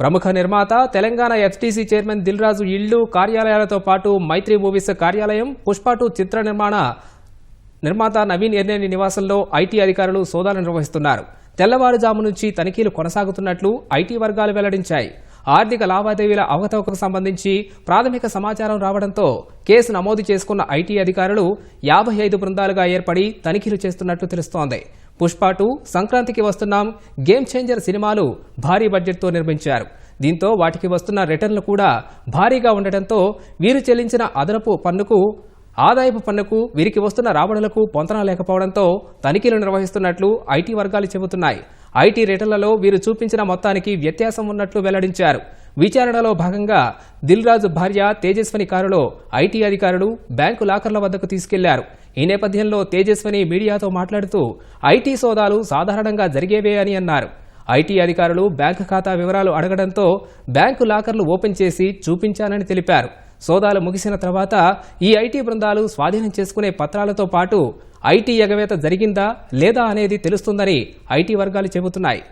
ప్రముఖ నిర్మాత Telangana FTC chairman Dil Raju ఇళ్ళు కార్యాలయాలతో పాటు మైత్రి మూవీస్ కార్యాలయం పుష్పటు చిత్ర నిర్మాణ నిర్మాత నవీన్ ఎర్నేని నివాసంలో ఐటీ అధికారులు సోదాలు నిర్వహిస్తున్నారు. తెల్లవారుజాము నుంచి తనిఖీలు కొనసాగుతున్నట్లు ఐటీ వర్గాలు వెల్లడించాయి. ఆర్థిక లావాదేవీల అవకతవకకు సంబంధించి ప్రాథమిక సమాచారం రావడంతో కేసు నమోదు చేసుకున్న ఐటీ అధికారులు యాభై ఐదు బృందాలుగా ఏర్పడి తనిఖీలు చేస్తున్నట్లు తెలుస్తోంది. పుష్ప టూ సంక్రాంతికి వస్తున్నాం. గేమ్ చేంజర్ సినిమాలు భారీ బడ్జెట్తో నిర్మించారు. దీంతో వాటికి వస్తున్న రిటర్న్లు కూడా భారీగా ఉండటంతో వీరు చెల్లించిన అదనపు పన్నుకు ఆదాయపు పన్నుకు వీరికి వస్తున్న రాబడులకు పొంతన లేకపోవడంతో తనిఖీలు నిర్వహిస్తున్నట్లు ఐటీ వర్గాలు చెబుతున్నాయి. ఐటీ రిటర్న్లలో వీరు చూపించిన మొత్తానికి వ్యత్యాసం ఉన్నట్లు వెల్లడించారు. విచారణలో భాగంగా దిల్రాజు భార్య తేజస్విని కారులో ఐటీ అధికారులు బ్యాంకు లాకర్ల వద్దకు తీసుకెళ్ళారు. ఈ నేపథ్యంలో తేజస్విని మీడియాతో మాట్లాడుతూ ఐటీ సోదాలు సాధారణంగా జరిగేవే అని అన్నారు. ఐటీ అధికారులు బ్యాంకు ఖాతా వివరాలు అడగడంతో బ్యాంకు లాకర్లు ఓపెన్ చేసి చూపించానని తెలిపారు. సోదాలు ముగిసిన తర్వాత ఈ ఐటీ బృందాలు స్వాధీనం చేసుకునే పత్రాలతో పాటు ఐటీ ఎగవేత జరిగిందా లేదా అనేది తెలుస్తుందని ఐటీ వర్గాలు చెబుతున్నాయి.